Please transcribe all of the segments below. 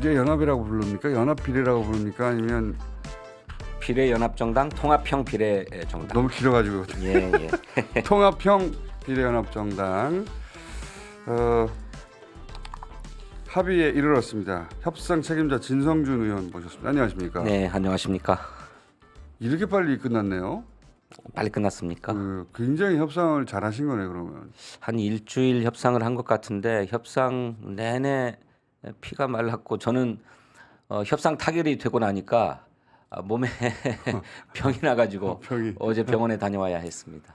비례연합이라고 부릅니까? 연합 비례라고 부릅니까? 아니면 비례연합정당 통합형 비례정당. 너무 길어가지고 예, 예. 통합형 비례연합정당 어, 합의에 이르렀습니다. 협상 책임자 진성준 의원 모셨습니다. 안녕하십니까? 네, 안녕하십니까? 이렇게 빨리 끝났네요. 빨리 끝났습니까? 그 굉장히 협상을 잘하신 거네 그러면. 한 일주일 협상을 한 것 같은데 협상 내내 피가 말랐고 저는 어, 협상 타결이 되고 나니까 아, 몸에 병이 나가지고 병이. 어제 병원에 다녀와야 했습니다.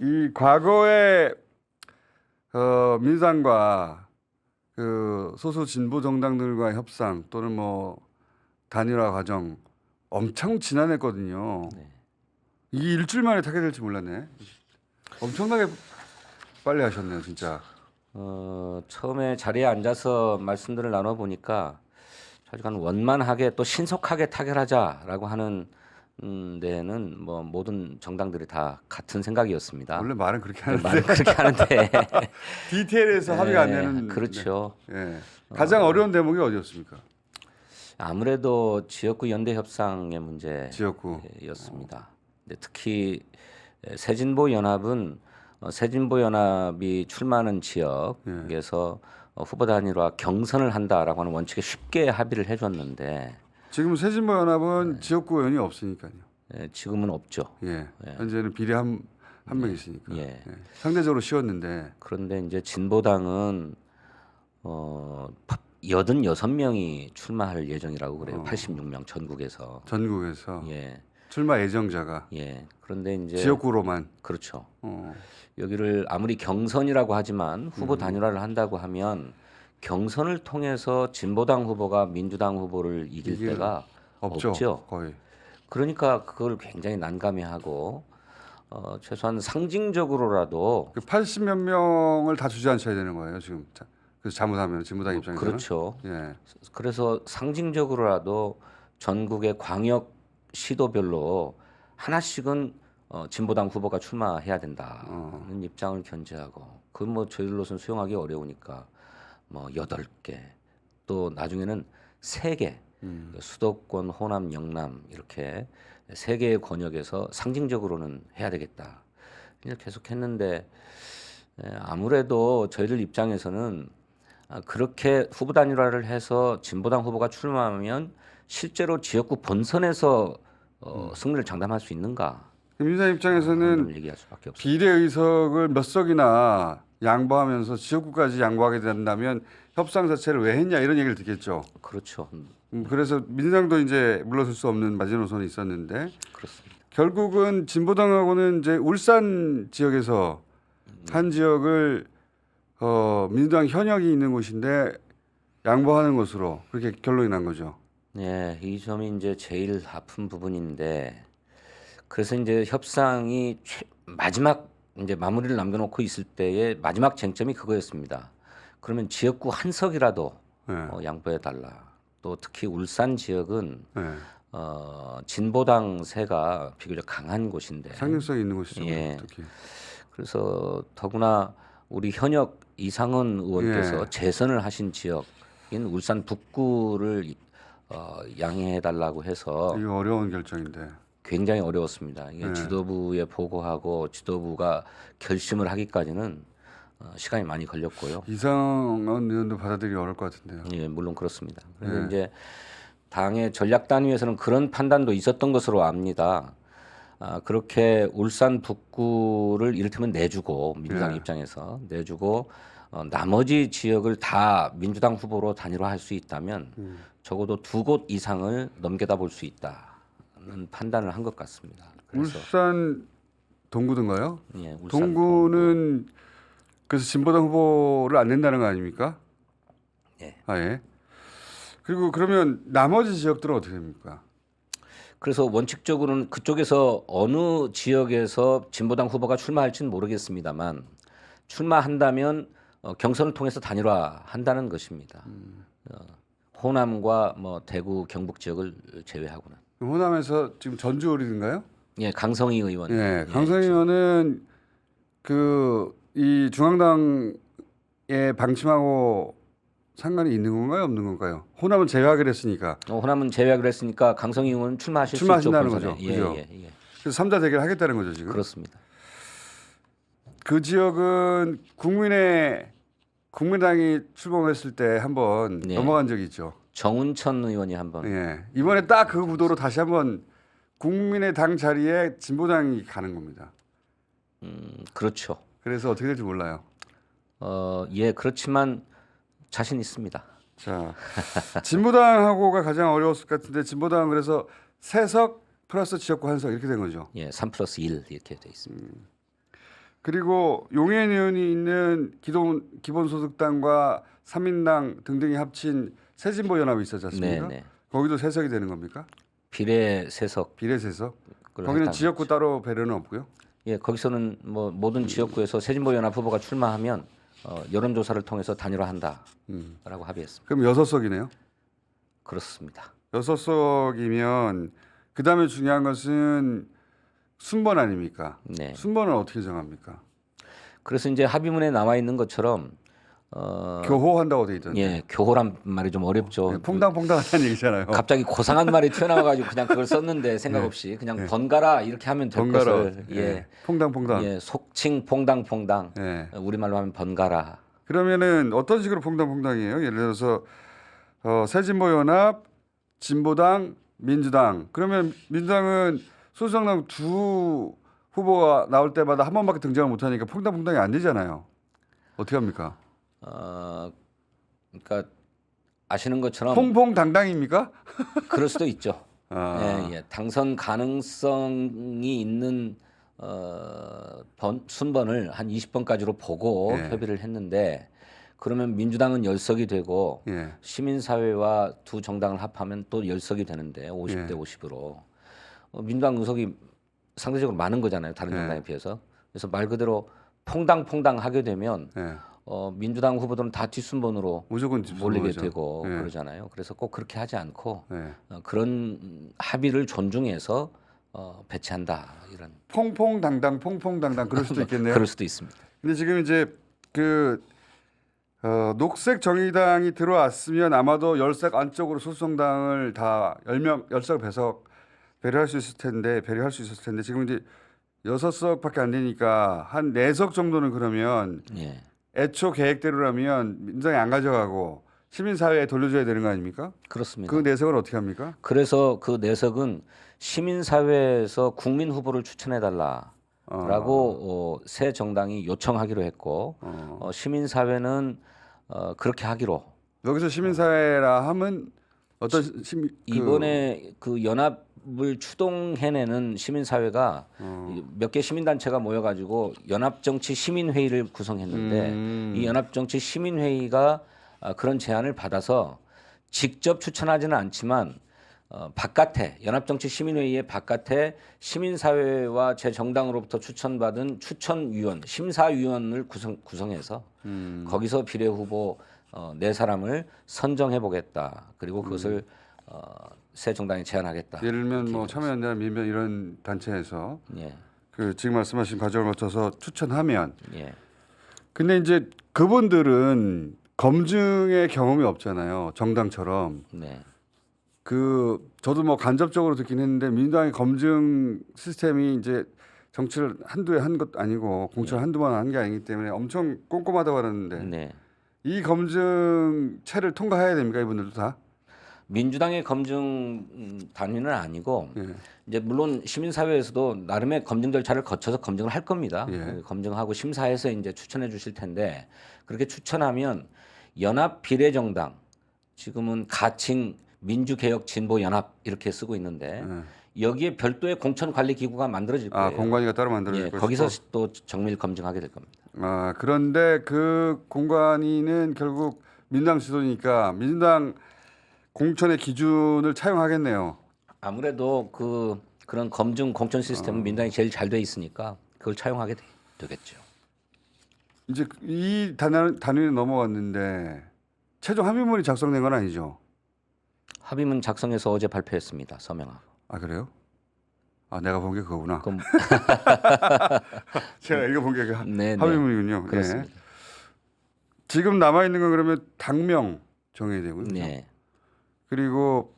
이 과거에 어, 민주당과 그 소수 진보 정당들과 협상 또는 뭐 단일화 과정 엄청 지난했거든요. 네. 이게 일주일 만에 타결될지 몰랐네. 엄청나게 빨리 하셨네요, 진짜. 어, 처음에 자리에 앉아서 말씀들을 나눠 보니까 좌직한 원만하게 또 신속하게 타결하자라고 하는 음, 데는 뭐 모든 정당들이 다 같은 생각이었습니다. 원래 말은 그렇게 네, 하는데 말은 그렇게 하는데 디테일에서 합의가 안 네, 되는. 그렇죠. 네. 예. 가장 어 려운 대목이 어디였습니까? 아무래도 지역구 연대 협상의 지역구. 문제였습니다. 근데 특히 새진보 연합은 어, 새진보 연합이 출마하는 지역에서 어, 후보 단일화 경선을 한다라고 하는 원칙에 쉽게 합의를 해줬는데 지금 새진보 연합은 네. 지역구 의원이 없으니까요. 에, 지금은 없죠. 예. 현재는 비례 한 한명 있으니까. 예. 예. 상대적으로 쉬웠는데 그런데 이제 진보당은 어 86명이 출마할 예정이라고 그래요. 어. 86명 전국에서. 전국에서 예. 출마 예정자가 예. 그런데 이제 지역구로만 그렇죠. 어, 여기를 아무리 경선이라고 하지만 음. 후보 단일화를 한다고 하면 경선을 통해서 진보당 후보가 민주당 후보를 이길 때가 없죠. 없죠. 거의. 그러니까 그걸 굉장히 난감해하고 어, 최소한 상징적으로라도 그 80몇 명을 다 주저앉혀야 되는 거예요, 지금. 자, 그래서 잘못하면 진보당 입장에서는. 그렇죠. 예. 그래서 상징적으로라도 전국의 광역 시도별로 하나씩은 어, 진보당 후보가 출마해야 된다는 어. 입장을 견제하고 그 뭐 저희들로서는 수용하기 어려우니까 뭐 여덟 개 또 나중에는 세개 음. 수도권, 호남, 영남 이렇게 세 개의 권역에서 상징적으로는 해야 되겠다. 이렇게 계속 했는데 에, 아무래도 저희들 입장에서는 아, 그렇게 후보 단일화를 해서 진보당 후보가 출마하면 실제로 지역구 본선에서 어, 승리를 장담할 수 있는가? 민주당 입장에서는 얘기할 수밖에 없어요. 비례 의석을 몇 석이나 양보하면서 지역구까지 양보하게 된다면 협상 자체를 왜 했냐 이런 얘기를 듣겠죠. 그렇죠. 음, 그래서 민주당도 이제 물러설 수 없는 마지노선이 있었는데 그렇습니다. 결국은 진보당하고는 이제 울산 지역에서 한 지역을 어, 민주당 현역이 있는 곳인데 양보하는 것으로 그렇게 결론이 난 거죠. 네, 이 점이 이제 제일 아픈 부분인데 그래서 이제 협상이 최- 마지막 이제 마무리를 남겨놓고 있을 때의 마지막 쟁점이 그거였습니다. 그러면 지역구 한 석이라도 네. 어, 양보해 달라. 또 특히 울산 지역은 네. 어, 진보당 세가 비교적 강한 곳인데 상징성이 있는 곳이죠. 예. 특히. 그래서 더구나 우리 현역 이상은 의원께서 예. 재선을 하신 지역인 울산 북구를 어, 양해해 달라고 해서 이거 어려운 결정인데. 굉장히 어려웠습니다. 이게 네. 지도부에 보고하고 지도부가 결심을 하기까지는 어, 시간이 많이 걸렸고요. 이상한 의원도 받아들이기 어려울 것 같은데요. 예, 물론 그렇습니다. 그래서 네. 이제 당의 전략 단위에서는 그런 판단도 있었던 것으로 압니다. 아, 그렇게 울산 북구를 이를테면 내주고 민주당 네. 입장에서 내주고 어, 나머지 지역을 다 민주당 후보로 단일화할 수 있다면 음. 적어도 두 곳 이상을 넘겨다 볼 수 있다는 판단을 한 것 같습니다. 그래서 울산 동구든가요? 예, 울산 동구는 그래서 진보당 후보를 안 낸다는 거 아닙니까? 예. 아 예. 그리고 그러면 나머지 지역들은 어떻게 됩니까? 그래서 원칙적으로는 그쪽에서 어느 지역에서 진보당 후보가 출마할지는 모르겠습니다만 출마한다면 어, 경선을 통해서 단일화한다는 것입니다. 어, 호남과 뭐 대구, 경북 지역을 제외하고는 호남에서 지금 전주을이든가요? 예, 강성희 의원. 예, 강성희 의원은 그 이 중앙당에 방침하고 상관이 있는 건가요, 없는 건가요? 호남은 제외하기로 했으니까 어, 호남은 제외하기로 했으니까 강성희 의원은 출마하실. 출마하신다는. 거죠. 예, 그죠? 예, 예. 그래서 삼자 대결 하겠다는 거죠 지금. 그렇습니다. 그 지역은 국민의 국민당이 출범했을 때 한번 네. 넘어간 적이 있죠. 정운천 의원이 한번 예. 이번에 딱 그 구도로 다시 한번 국민의 당 자리에 진보당이 가는 겁니다. 음, 그렇죠. 그래서 어떻게 될지 몰라요. 어, 예, 그렇지만 자신 있습니다. 자, 진보당하고가 가장 어려웠을 것 같은데 진보당은 그래서 세석 플러스 지역구 한석 이렇게 된 거죠. 예, 3 플러스 1 이렇게 돼 있습니다. 그리고 용해인 의원이 있는 기본 기본소득당과 삼인당 등등이 합친 새진보 연합이 있었지 네, 않습니까? 네. 거기도 세석이 되는 겁니까? 비례 세석 비례 세석. 그걸 거기는 지역구 따로 배려는 없고요. 예, 거기서는 뭐 모든 지역구에서 새진보 연합 후보가 출마하면 어, 여론조사를 통해서 단일화한다라고 음. 합의했습니다. 그럼 여섯 석이네요. 그렇습니다. 여섯 석이면 그 다음에 중요한 것은 순번 아닙니까? 네. 순번은 어떻게 정합니까? 그래서 이제 합의문에 나와 있는 것처럼 어, 교호한다고 돼 있던데. 예, 교호란 말이 좀 어렵죠. 네, 퐁당퐁당하다는 얘기잖아요. 갑자기 고상한 말이 튀어나와가지고 그냥 그걸 썼는데 생각 없이 그냥 번갈아 이렇게 하면 될 번갈아. 것을 예. 예, 퐁당퐁당. 예, 속칭 퐁당퐁당 예. 우리 말로 하면 번갈아. 그러면은 어떤 식으로 퐁당퐁당이에요? 예를 들어서 어, 새진보연합, 진보당, 민주당. 그러면 민주당은 소수정당 두 후보가 나올 때마다 한 번밖에 등장을 못하니까 퐁당퐁당이 안 되잖아요. 어떻게 합니까? 어, 그러니까 아시는 것처럼 퐁퐁당당입니까? 그럴 수도 있죠. 아, 예, 예. 당선 가능성이 있는 어, 번, 순번을 한 20번까지로 보고 예. 협의를 했는데 그러면 민주당은 열석이 되고 예. 시민사회와 두 정당을 합하면 또 열석이 되는데 50대 예. 50으로 어, 민주당 의석이 상대적으로 많은 거잖아요 다른 예. 정당에 비해서 그래서 말 그대로 퐁당퐁당 하게 되면 예. 어, 민주당 후보들은 다 뒷순번으로 무조건 몰리게 뒷순번이죠. 되고 예. 그러잖아요. 그래서 꼭 그렇게 하지 않고 예. 어, 그런 합의를 존중해서 어, 배치한다 이런 퐁퐁당당 퐁퐁당당 그럴 수도 있겠네요. 그럴 수도 있습니다. 근데 지금 이제 그 어, 녹색 정의당이 들어왔으면 아마도 열색 안쪽으로 소수정당을 다 열명 열석 배석 배려할 수 있을 텐데 배려할 수 있었을 텐데 지금 이제 여섯 석밖에 안 되니까 한 네 석 정도는 그러면 예. 애초 계획대로라면 민주당이 안 가져가고 시민사회에 돌려줘야 되는 거 아닙니까? 그렇습니다. 그네 석을 어떻게 합니까? 그래서 그 내석은 시민사회에서 국민 후보를 추천해 달라 라고 어, 새 정당이 요청하기로 했고 어. 어, 시민사회는 어, 그렇게 하기로 여기서 시민사회라 하면 어떤 시민 그, 이번에 그 연합 을 추동해내는 시민사회가 어. 몇개 시민단체가 모여가지고 연합정치 시민회의를 구성했는데 음. 이 연합정치 시민회의가 아, 그런 제안을 받아서 직접 추천하지는 않지만 어, 바깥에 연합정치 시민회의의 바깥에 시민사회와 제 정당으로부터 추천받은 추천위원 심사위원을 구성, 구성해서 음. 거기서 비례 후보 어, 네 사람을 선정해 보겠다. 그리고 음. 그것을 어, 새 정당에 제안하겠다. 예를 들면 뭐 참여연대나 민변 이런 단체에서 예, 그 지금 말씀하신 과정을 거쳐서 추천하면 예, 근데 이제 그분들은 검증의 경험이 없잖아요 정당처럼 네, 그 저도 뭐 간접적으로 듣긴 했는데 민주당의 검증 시스템이 이제 정치를 한두 해 한 것 아니고 공천 한두 번 한 게 아니기 때문에 엄청 꼼꼼하다고 하는데 네. 이 검증체를 통과해야 됩니까 이분들도 다? 민주당의 검증 음, 단위는 아니고 예. 이제 물론 시민사회에서도 나름의 검증 절차를 거쳐서 검증을 할 겁니다. 예. 그 검증하고 심사해서 이제 추천해 주실 텐데 그렇게 추천하면 연합 비례정당 지금은 가칭 민주개혁진보연합 이렇게 쓰고 있는데 예. 여기에 별도의 공천관리기구가 만들어질 거예요. 아 공관위가 따로 만들어질 예, 것이고 거기서 또 정밀 검증하게 될 겁니다. 아 그런데 그 공관위는 결국 민당 지도니까 민당 공천의 기준을 차용하겠네요. 아무래도 그 그런 검증 공천 아. 시스템은 민당이 제일 잘 돼 있으니까 그걸 차용하게 되, 되겠죠. 이제 이 단위 단위는 넘어갔는데 최종 합의문이 작성된 건 아니죠? 합의문 작성해서 어제 발표했습니다. 서명하고. 아 그래요? 아 내가 본 게 그거구나. 그럼 제가 읽어본 게그 네, 네. 합의문이군요. 예. 그렇습니다. 지금 남아 있는 건 그러면 당명 정해야 되고요. 네. 그리고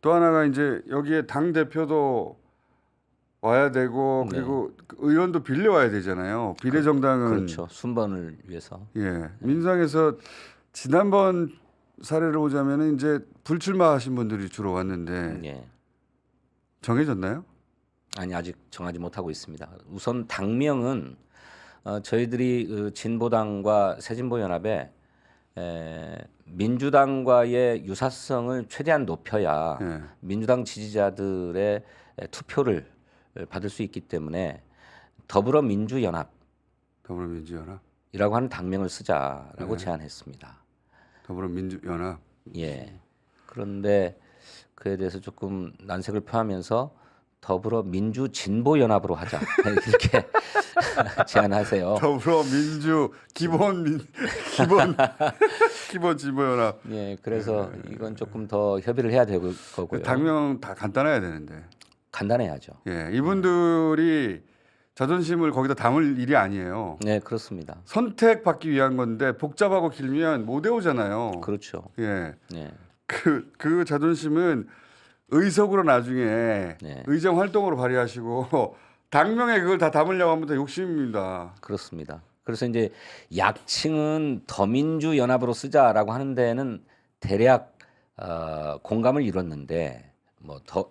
또 하나가 이제 여기에 당 대표도 와야 되고 네. 그리고 그 의원도 빌려 와야 되잖아요. 비례정당은 그렇죠. 순번을 위해서. 예 민주당에서 지난번 사례를 보자면은 이제 불출마하신 분들이 주로 왔는데 예. 정해졌나요? 아니 아직 정하지 못하고 있습니다. 우선 당명은 어, 저희들이 그 진보당과 새진보연합에 에, 민주당과의 유사성을 최대한 높여야 예. 민주당 지지자들의 에, 투표를 받을 수 있기 때문에 더불어민주연합이라고 더불어민주연합, 하는 당명을 쓰자라고 네. 제안했습니다. 더불어민주연합. 예. 그런데 그에 대해서 조금 난색을 표하면서 더불어 민주 진보 연합으로 하자 이렇게 제안하세요. 더불어민주 기본 민 기본 기본 진보연합. 예, 그래서 이건 조금 더 협의를 해야 되고 거고요. 그 당명 다 간단해야 되는데. 간단해야죠. 예, 이분들이 자존심을 거기다 담을 일이 아니에요. 네, 그렇습니다. 선택받기 위한 건데 복잡하고 길면 못 외우잖아요. 그렇죠. 예, 네, 그, 그 자존심은 의석으로 나중에 네. 의정 활동으로 발휘하시고 당명에 그걸 다 담으려고 하면 다 욕심입니다. 그렇습니다. 그래서 이제 약칭은 더민주 연합으로 쓰자라고 하는 데는 대략 어, 공감을 이뤘는데 뭐 더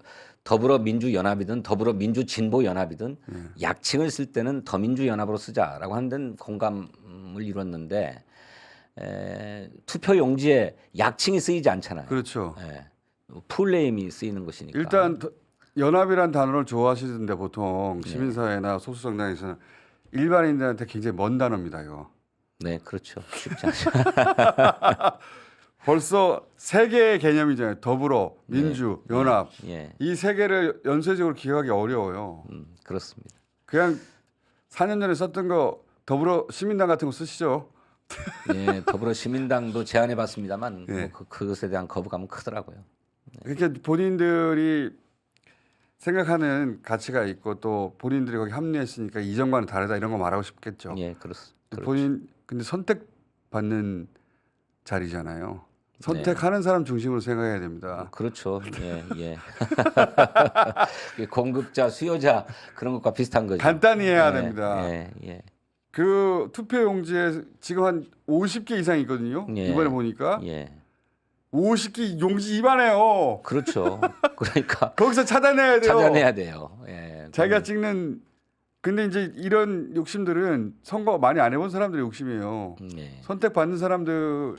더불어 민주 연합이든 더불어 민주 진보 연합이든 약칭을 쓸 때는 더민주 연합으로 쓰자라고 하는 데는 공감을 이뤘는데 에, 투표 용지에 약칭이 쓰이지 않잖아요. 그렇죠. 예. 풀네임이 쓰이는 것이니까. 일단 더- 연합이란 단어를 좋아하시던데 보통 네. 시민사회나 소수정당에서는 일반인들한테 굉장히 먼 단어입니다. 이거 네, 그렇죠. 쉽지 않죠. 벌써 세 개의 개념이잖아요. 더불어, 민주, 연합. 예, 이세 개를 연쇄적으로 기억하기 어려워요. 음, 그렇습니다. 그냥 4년 전에 썼던 거 더불어 시민당 같은 거 쓰시죠. 예, 더불어 시민당도 제안해 봤습니다만 예. 뭐 그, 그것에 대한 거부감은 크더라고요. 그렇게 본인들이 생각하는 가치가 있고 또 본인들이 거기 합류했으니까 이전과는 다르다 이런 거 말하고 싶겠죠. 예, 그렇, 그렇 본인 근데 선택받는 자리잖아요. 네. 선택하는 사람 중심으로 생각해야 됩니다. 그렇죠. 예, 예. 공급자, 수요자 그런 것과 비슷한 거죠. 간단히 해야 예, 됩니다. 예, 예, 그 투표 용지에 지금 한 50개 이상 있거든요. 예. 이번에 보니까 예. 50개 용지 이만해요. 그렇죠. 그러니까 거기서 차단해야 돼요. 찾아내야 돼요. 예. 자기가 찍는 근데 이제 이런 욕심들은 선거 많이 안 해본 사람들의 욕심이에요. 음, 예. 선택받는 사람들이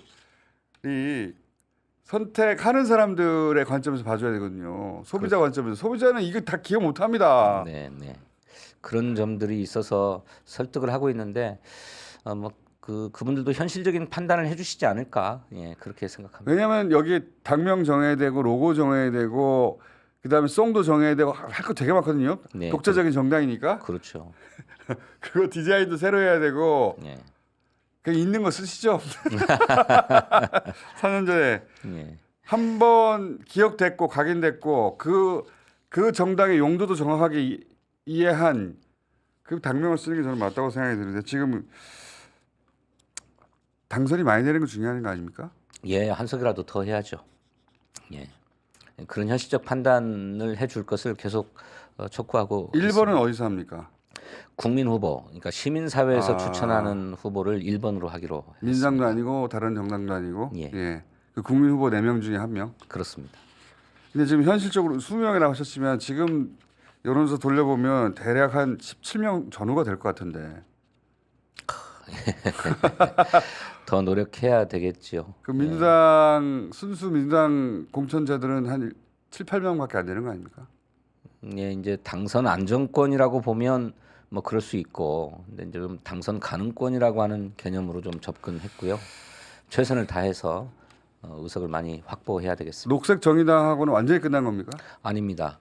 선택하는 사람들의 관점에서 봐줘야 되거든요. 소비자 관점에서 소비자는 이거 다 기억 못합니다. 네, 네. 그런 점들이 있어서 설득을 하고 있는데 어, 뭐 그 그분들도 현실적인 판단을 해주시지 않을까 예 그렇게 생각합니다. 왜냐하면 여기 당명 정해야 되고 로고 정해야 되고 그다음에 송도 정해야 되고 할 거 되게 많거든요. 네, 독자적인 정당이니까 그렇죠. 그거 디자인도 새로 해야 되고 예, 그냥 있는 거 쓰시죠. 4년 전에 예, 한번 기억됐고 각인됐고 그, 그 정당의 용도도 정확하게 이, 이해한 그 당명을 쓰는 게 저는 맞다고 생각이 드는데 지금 당선이 많이 되는 거 중요한 거 아닙니까? 예, 한 석이라도 더 해야죠. 예, 그런 현실적 판단을 해줄 것을 계속 어, 촉구하고 1번은 어디서 합니까? 국민 후보, 그러니까 시민 사회에서 아. 추천하는 후보를 1번으로 하기로 민주당도 아니고 다른 정당도 아니고 예. 예. 그 국민 후보 4명 중에 한 명. 그렇습니다. 근데 지금 현실적으로 20명이 나오셨지만 지금 여론조사 돌려보면 대략 한 17명 전후가 될 것 같은데 더 노력해야 되겠지요. 그 민주당 순수 민주당 공천자들은 한 7, 8명밖에 안 되는 거 아닙니까? 예, 이제 당선 안정권이라고 보면 뭐 그럴 수 있고, 근데 이제 좀 당선 가능권이라고 하는 개념으로 좀 접근했고요. 최선을 다해서 어, 의석을 많이 확보해야 되겠습니다. 녹색 정의당하고는 완전히 끝난 겁니까? 아닙니다.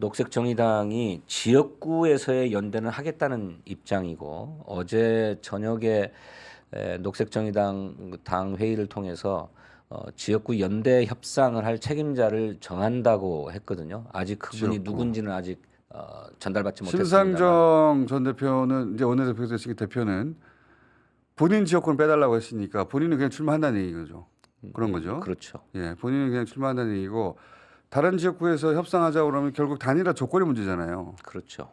녹색 정의당이 지역구에서의 연대는 하겠다는 입장이고 어제 저녁에 에, 녹색 정의당 당 회의를 통해서 어, 지역구 연대 협상을 할 책임자를 정한다고 했거든요. 아직 그분이 지역구. 누군지는 아직 어, 전달받지 못했습니다. 심상정 전 대표는 이제 원내대표 됐으니 대표는 본인 지역권 빼달라고 했으니까 본인은 그냥 출마한다는 얘기죠. 그런 거죠. 그렇죠. 예, 본인은 그냥 출마한다는 얘기고 다른 지역구에서 협상하자 그러면 결국 단일화 조건이 문제잖아요. 그렇죠.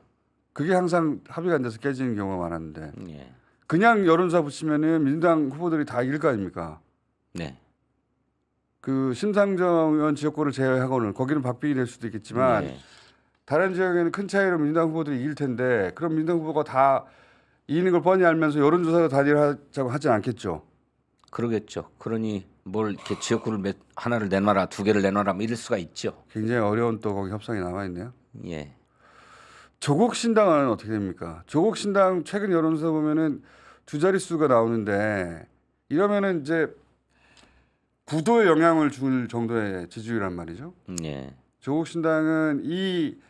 그게 항상 합의가 안 돼서 깨지는 경우가 많았는데 예. 그냥 여론조사 붙이면은 민주당 후보들이 다 이길 거 아닙니까? 네. 그 심상정 의원 지역구를 제외하고는 거기는 박빙이 될 수도 있겠지만 네. 다른 지역에는 큰 차이로 민주당 후보들이 이길 텐데 그럼 민주당 후보가 다 이기는 걸 뻔히 알면서 여론조사도 단일화하자고 하진 않겠죠. 그러겠죠. 그러니 뭘 이렇게 지역구를 몇 하나를 내놔라, 두 개를 내놔라, 뭐 이럴 수가 있죠. 굉장히 어려운 또 거기 협상이 남아 있네요. 예. 조국 신당은 어떻게 됩니까? 조국 신당 최근 여론조사 보면은 두 자릿수가 나오는데 이러면은 이제 구도에 영향을 줄 정도의 지지율이란 말이죠. 예. 조국 신당은 이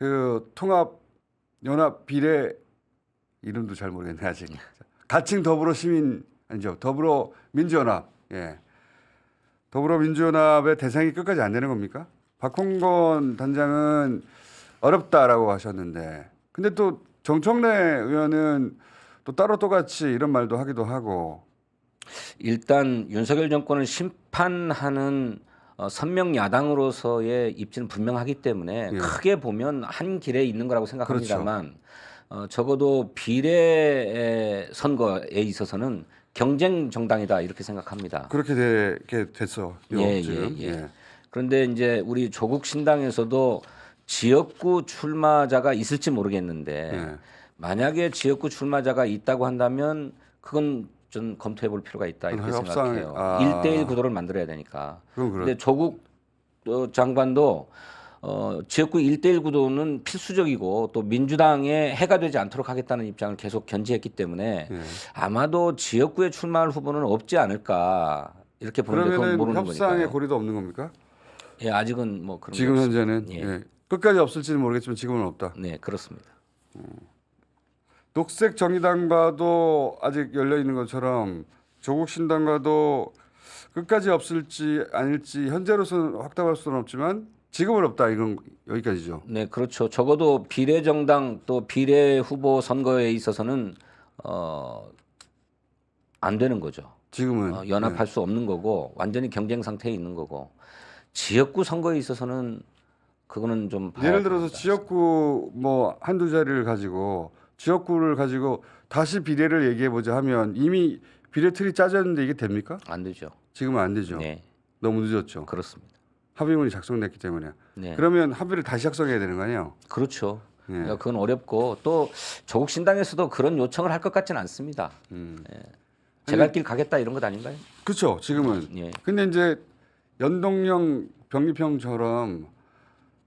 그 통합 연합 비례 이름도 잘 모르겠네 아직. 가칭 더불어 시민 아니죠. 더불어 민주연합. 예. 더불어 민주연합의 대상이 끝까지 안 되는 겁니까? 박홍건 단장은 어렵다라고 하셨는데 근데 또 정청래 의원은 또 따로 똑같이 이런 말도 하기도 하고 일단 윤석열 정권을 심판하는 어, 선명 야당으로서의 입지는 분명하기 때문에 예. 크게 보면 한 길에 있는 거라고 생각합니다만 어, 적어도 비례 선거에 있어서는 경쟁 정당이다 이렇게 생각합니다. 그렇게 되게 됐어. 예, 지금. 예, 예. 그런데 이제 우리 조국 신당에서도 지역구 출마자가 있을지 모르겠는데 예. 만약에 지역구 출마자가 있다고 한다면 그건 좀 검토해 볼 필요가 있다 이렇게 협상을- 생각해요. 아. 일 1대1 구도를 만들어야 되니까. 그건 그렇. 근데 조국 어, 장관도 어, 지역구 1대1 구도는 필수적이고 또 민주당에 해가 되지 않도록 하겠다는 입장을 계속 견지했기 때문에 예. 아마도 지역구에 출마할 후보는 없지 않을까 이렇게 보는데 그건 모르는 협상의 거니까요. 고리도 없는 겁니까? 예, 아직은 뭐 그런 지금 게 현재는 예. 예. 끝까지 없을지는 모르겠지만 지금은 없다. 없- 네, 그렇습니다. 녹색 정의당과도 아직 열려 있는 것처럼 조국 신당과도 끝까지 없을지 아닐지 현재로서는 확답할 수는 없지만 지금은 없다 이건 여기까지죠. 네, 그렇죠. 적어도 비례 정당 또 비례 후보 선거에 있어서는 어, 안 되는 거죠. 지금은 어, 연합할 수 없는 거고 완전히 경쟁 상태에 있는 거고 지역구 선거에 있어서는 그거는 좀 네. 예를 들어서. 지역구 뭐 한두 자리를 가지고 지역구를 가지고 다시 비례를 얘기해 보자 하면 이미 비례 틀이 짜졌는데 이게 됩니까? 안 되죠. 지금은 안 되죠. 네, 너무 늦었죠. 그렇습니다. 합의문이 작성됐기 때문에. 네, 그러면 합의를 다시 작성해야 되는 거 아니에요? 그렇죠. 예. 그러니까 그건 어렵고 또 조국 신당에서도 그런 요청을 할 것 같지는 않습니다. 음. 제갈 길 가겠다 이런 것 아닌가요? 그렇죠. 지금은. 예. 근데 이제 연동형 병리평처럼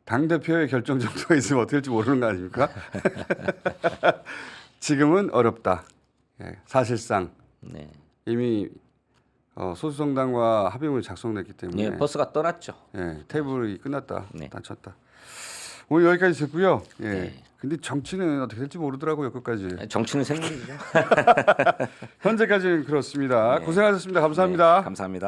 당 대표의 결정 정도가 있으면 어떻게 될지 모르는 거 아닙니까? 지금은 어렵다. 예, 사실상 네. 이미 어, 소수정당과 합의문이 작성됐기 때문에 예, 버스가 떠났죠. 예, 테이블이 끝났다. 네. 다쳤다. 오늘 여기까지 듣고요. 예. 네. 근데 정치는 어떻게 될지 모르더라고요. 끝까지. 정치는 생명이죠. 현재까지는 그렇습니다. 네. 고생하셨습니다. 감사합니다. 네, 감사합니다.